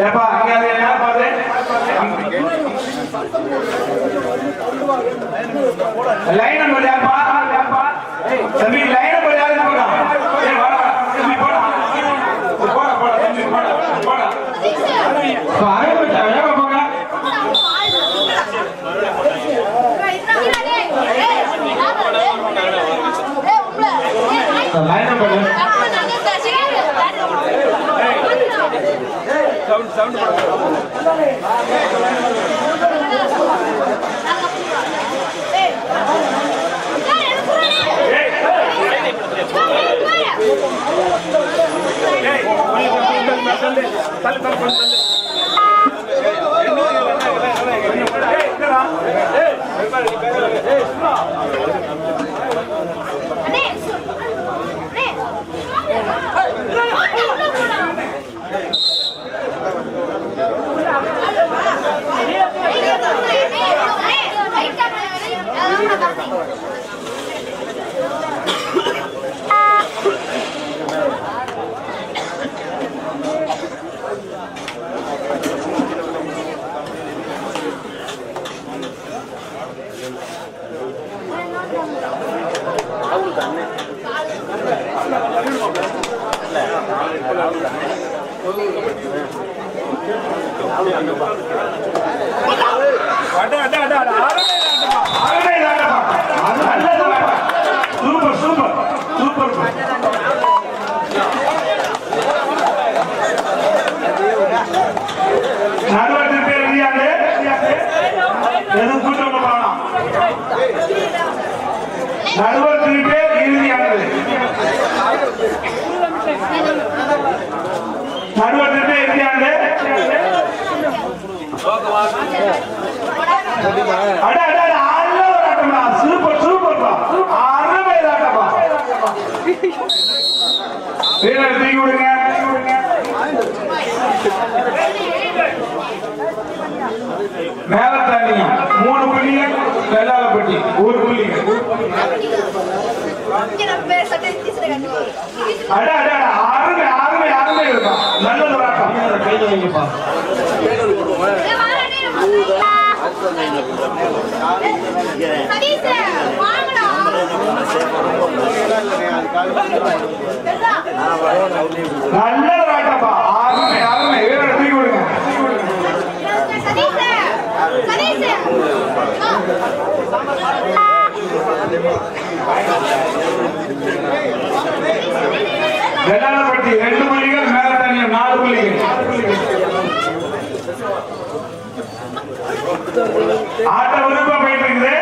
ஏப்பா அங்க அது என்ன பாரு லைன் நம்பர் யாருப்பா தம்பி லைன் நம்பர் யாரு போடா ஏய் வாடா தம்பி போடா போடா போடா தம்பி போடா போடா ஆரம்பிச்சா ஏப்பா போங்க லைன் நம்பர் சவுண்ட் சவுண்ட் அட நடுவத்தின் பேர் இறுதியானது. நடுவத்தின் பேர் இறுதியானது. அட அட அட நல்ல ஒரு ஆட்டம்டா. சூப்பர் சூப்பர்ப்பா அருமை ஆட்டப்பா வீரர் தூக்கி விடுங்க மேலத்தாணி மூணு புள்ளிகள் வெள்ளாளப்பட்டி ஒரு புள்ளிகள் அட அட அருமை அருமை அருமை இருப்பா. நல்ல கையில் வைங்கப்பா நல்ல ஒரு ஆட்டப்பா அருமை அருமை வீரர் தூக்கி விடுங்க வெள்ளாளப்பட்டி ரெண்டு புள்ளிகள் மேலத்தாணி நாலு புள்ளிகள் ஆட்ட விருப்ப போயிட்டு இருக்குது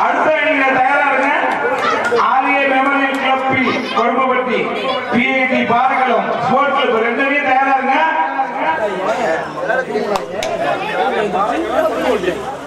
அடுத்த நீங்க தயாரா இருங்க RA memorial club B Kozhumbapatti PID Paragalam sport club ரெண்டுமே தயாரா இருங்க.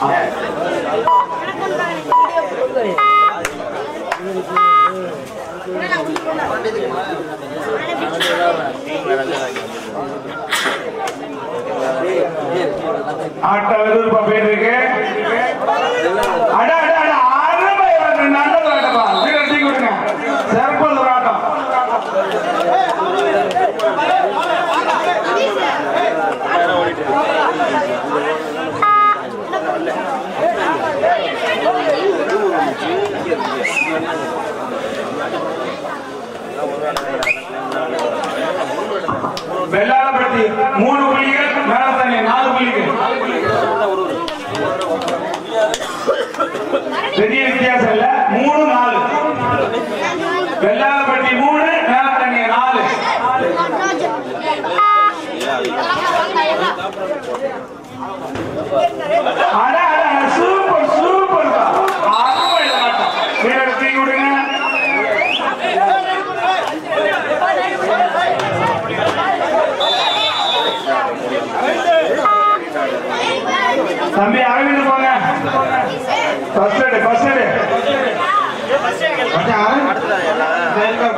ஆட்ட விருப்ப போயிட்டு இருக்கு அட அட அட அருமை ஒரு நல்ல ஒரு ஆட்டப்பா வீரர் தூக்கி விடுங்க சிறப்பான ஒரு ஆட்டம் வெள்ளாளப்பட்டி மூணு புள்ளிகள் மேலத்தானி நாலு புள்ளிகள் பெரிய வித்தியாசம் இல்ல மூணு நாலு வெள்ளாளப்பட்டி மூணு மேலத்தானி நாலு அட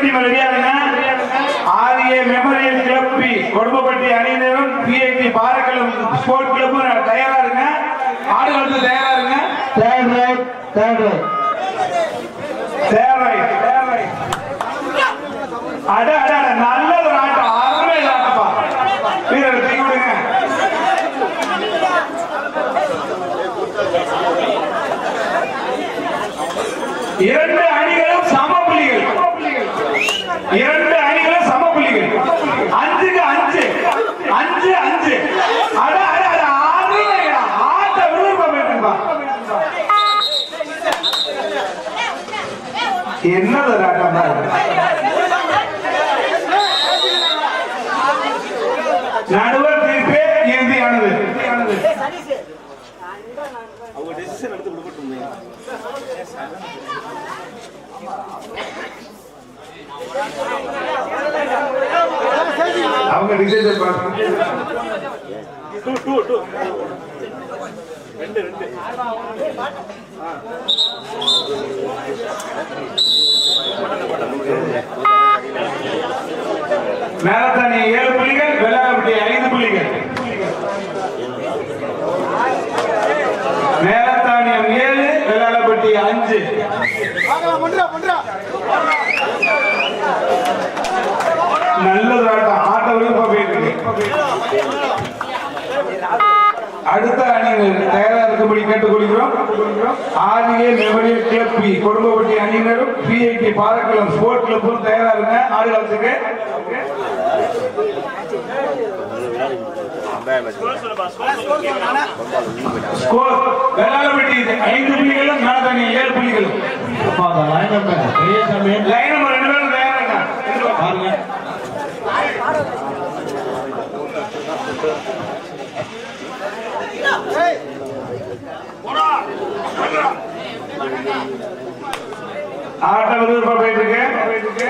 டீம் ரெடியாருங்க ஆரிய மெமோரியல் கிளப் பி கொடும்பப்பட்டி அணியினரும் பிஐடி பாரக்கலம் ஸ்போர்ட் கிளப்பும் தயாரா இருங்க. ஆடுகளுக்கு தயாரா இருங்க. ரைட் தேவை தேவை அட அட அட நல்ல ஒரு ஆட்டம் அருமை ஆட்டப்பா வீரர் தூக்கி விடுங்க இரண்டு அணிகளும் சம புள்ளிகள் இரண்டு அணிகளும் சம புள்ளிகள் அஞ்சுக்கு அஞ்சு அஞ்சு அஞ்சு அட அட அட அருமையா ஆட்ட விரும்ப வேண்டும்பா என்னது இது? நடுவர் தீர்ப்பே இறுதியானது. அவங்க டிசைன் பார்த்து மேலத்தானி ஏழு புள்ளிகள் வெள்ளாரப்பட்டி ஐந்து புள்ளிகள். மேரத்தானியம் ஏழு வெள்ளாரப்பட்டி அஞ்சு. நல்லது ஆட்டம். ஆட்ட விருப்ப அடுத்த அணி இருக்கும்படி கேட்டுக்கொள்கிறோம். RA memorial club B Kodumbapatti அணியினரும் பிஐடி பாரக்குளம் ஸ்போர்ட் கிளப்பும் தயாரா இருங்க ஸ்கோர் வெள்ளாளப்பட்டி ஐந்து புள்ளிகளும் ஏழு புள்ளிகளும். லைன் நம்பர் ரெண்டு பேரும் ஆட்டம் பாருங்க ரூபாய் போயிட்டு இருக்கு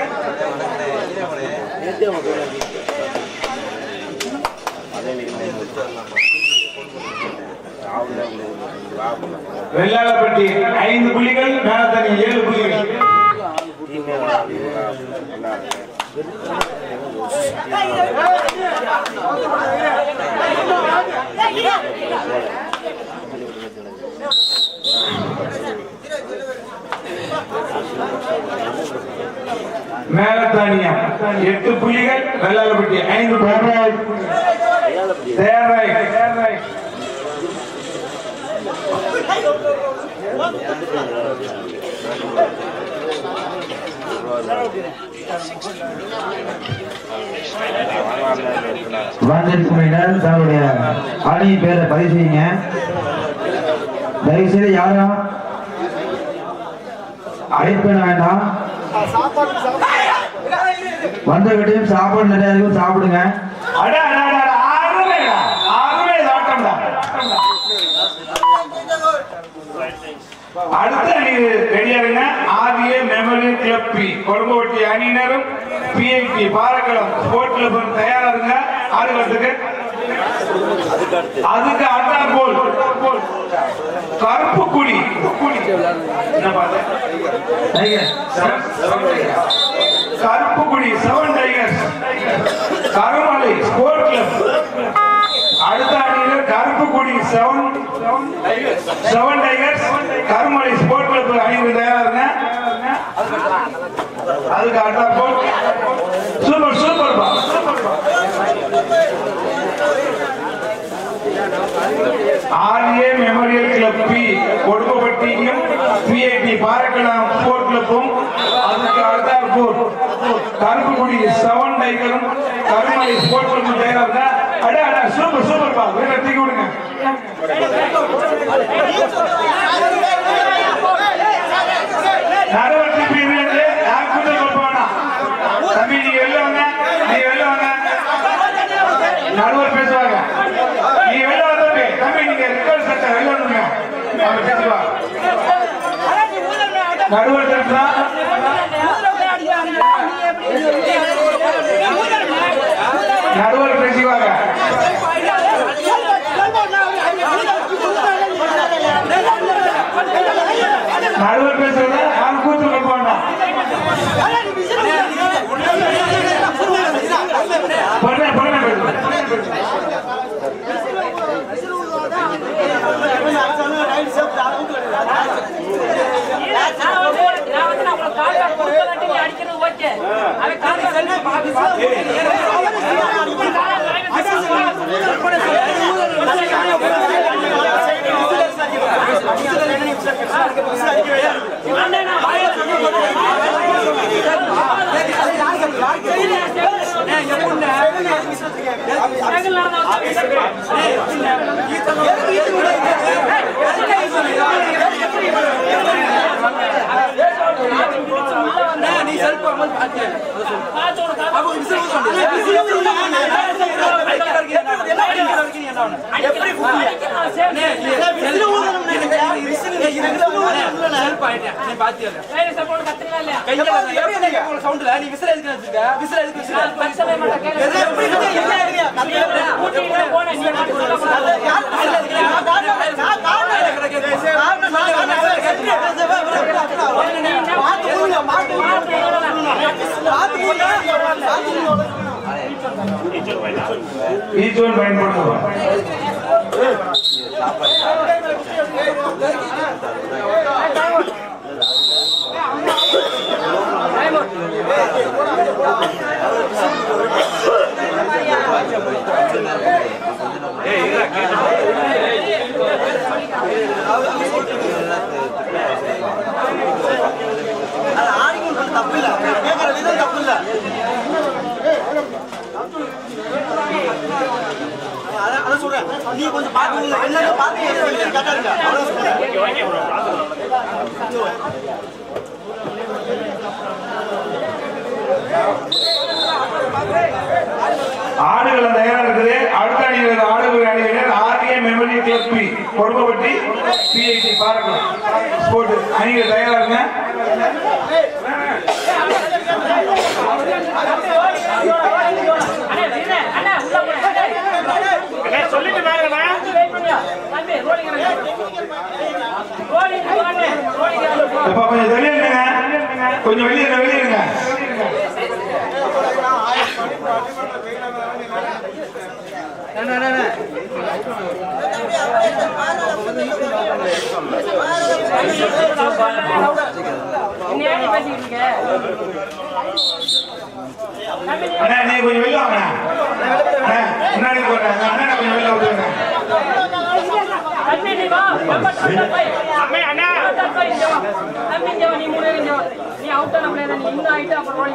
வெள்ளாளப்பட்டி ஐந்து புள்ளிகள் மேலத்தனி ஏழு புள்ளிகள் மேலத்தானியம் எட்டு புள்ளிகள் வெள்ளாளப்பட்டி ஐந்து புள்ளிகள். தேவை தேவை தன்னுடைய அணி பேரை பதிவு செய்யுங்க. தயவு செய்து யாரும் வெயிட் பண்ண வேண்டாம் வந்தவர்கிட்டையும் சாப்பாடு நிறைய இருக்கும் சாப்பிடுங்க. அட அட அட அட, அருமைடா அருமை ஆட்டம்டா அடுத்த அணி ரெடியாருங்க RA memorial club B. Kodumbavatti அணியினரும் பிஐடி பாரக்குளம் ஸ்போர்ட் கிளப்பும் தயாரா இருங்க. ஆடுகளத்துக்கு அதுக்கு அட்டா போல். Karuppukudi Karuppukudi seven tigers Karumalai sport club அடுத்த அணியினர் Karuppukudi seven seven tigers Karumalai sport club அணியினர் தயாராங்க அதுக்கு அடுத்த போல். சூப்பர் சூப்பர் பா ஆர்ஏ மெமோரியல் கிளப் பி கொடுப்பப்பட்டியும் பிஐடி பாரக்கலாம் ஸ்போர்ட் கிளப்பும் அதுக்கு அடுத்தார் போர் கருப்புக்குடி செவன் டைக்கரும் கருமலை ஸ்போர்ட் கிளப்பும் தயாராக அட அடா சூப்பர் சூப்பர் பா. வேற தூக்கி விடுங்க நடவடிக்கை பிரிவிலிருந்து யார் கூட்டல் கொடுப்பானா தம்பி நீ வெளில வாங்க நீ வெளில வாங்க நடுவர் பேச நடுவர் தட்டுனா நடுவர் பேசிவாங்க நடுவர் பேசுறத யாரும் கூத்து வைக்க வேண்டாம் பொண்ணு சவுண்ட்ல நீ விசில் எதுக்கு வச்சிருக்க விசில் எதுக்கு வச்சிருக்க ಈಜೋನ್ ಬೈಂಡ್ ಮಾಡ್ತಾವ ಟೈಮ್ நீ கொஞ்சம் பாத்து என்ன பாத்து கரெக்டா இருக்கா அவ்வளவு சொல்றேன் ஆடுகள் தயாரா இருக்குது. அடுத்த அணியில் ஆடுகள் அணியினர் RK memory club B. Kodukkapatti PID Parkkalam sport அணிகள் தயாரா இருங்க. எப்பா கொஞ்சம் வெளியே இருங்க கொஞ்சம் வெளியே இருங்க வெளியே இருங்க அண்ணா நீ கொஞ்சம் வெளியே வாங்க அண்ணா முன்னாடி போடுறேன் அண்ணா கொஞ்சம் வெளியே விட்டுருங்க நீ அவுட் நம்மளே நீ இன்னும் ஆயிட்டு அப்புறம் ஓடி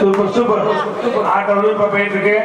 சூப்பர் சூப்பர் ஆட்டம் இப்ப போயிட்டு இருக்கு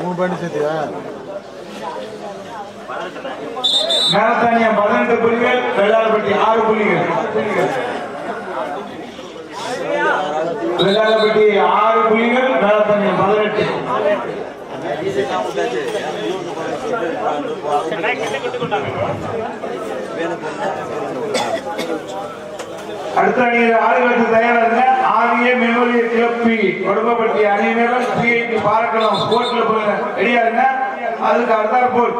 மூணு பாயிண்ட் சேர்த்தியா? மேலத்தானியம் பதினெட்டு புள்ளிகள் வெள்ளாளப்பட்டி ஆறு புள்ளிகள். வெள்ளாளப்பட்டி ஆறு புள்ளிகள் வேளப்பட்டினம் பதினெட்டு. அடுத்த அணியில் ஆடுகளுக்கு தயாராக ஆரிய மெமோரியல் கிளப் பி கொடுக்கப்பட்டி அணியினரும் பிஐடி பாரக்கலாம் ஸ்போர்ட் கிளப் ரெடியா இருங்க. அதுக்கு அடுத்தாற் போல்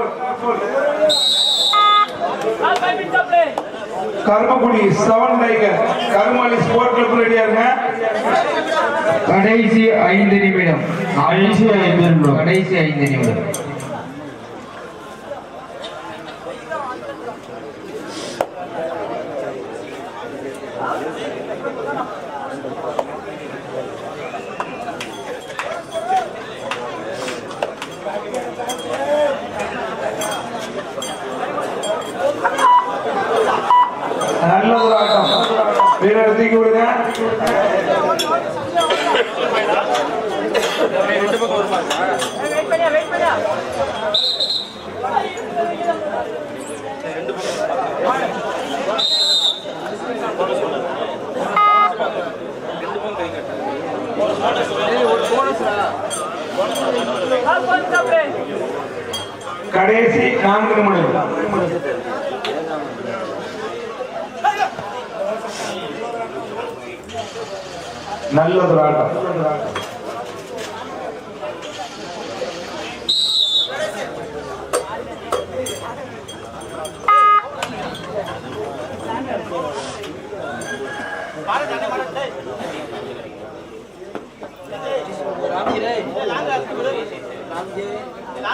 Karumakkudi seven tiger Karumali sport club ரெடியா இருங்க. கடைசி ஐந்து நிமிடம். கடைசி ஐந்து நிமிடம். கடைசி ஐந்து நிமிடம் நல்ல ஒரு ஆட்டம் வீரர் தூக்கி விடுங்க வெயிட் பண்ணியா வெயிட் பண்ணியா கால் பாயிண்ட்ஸ் அப்ளே கடைசி நான்கு நிமிடம் நல்ல ஒரு ஆட்டம்